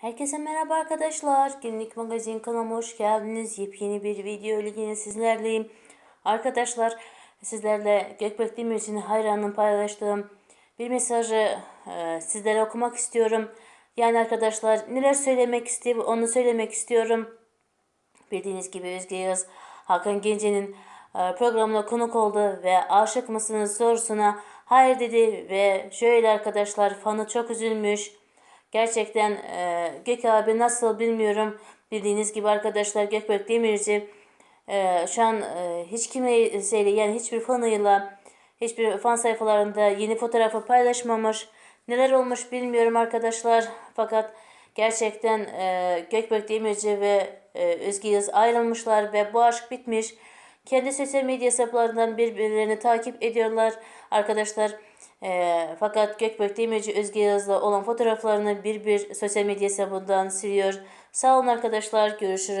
Herkese merhaba arkadaşlar. Günlük magazin kanalıma hoş geldiniz. Yepyeni bir video ile yine sizlerleyim. Arkadaşlar sizlerle Gökbek Demirci'nin hayranım paylaştığım bir mesajı e, sizlere okumak istiyorum. Yani arkadaşlar neler söylemek istiyorum onu söylemek istiyorum. Bildiğiniz gibi Özge Yağız Hakan Gence'nin e, programına konuk oldu ve aşık mısınız sorusuna hayır dedi ve şöyle arkadaşlar fanı çok üzülmüş. Gerçekten e, Gök abi nasıl bilmiyorum. Bildiğiniz gibi arkadaşlar Gökberk Demirci e, şu an e, hiç kimseyle yani hiçbir fanıyla hiçbir fan sayfalarında yeni fotoğrafı paylaşmamış. Neler olmuş bilmiyorum arkadaşlar. Fakat gerçekten e, Gökberk Demirci ve e, Özge Yıldız ayrılmışlar ve bu aşk bitmiş. Kendi sosyal medya hesaplarından birbirlerini takip ediyorlar arkadaşlar. E, fakat Gökberk Demirci Özge Yıldız'la olan fotoğraflarını bir bir sosyal medya hesabından siliyor. Sağ olun arkadaşlar. Görüşürüz.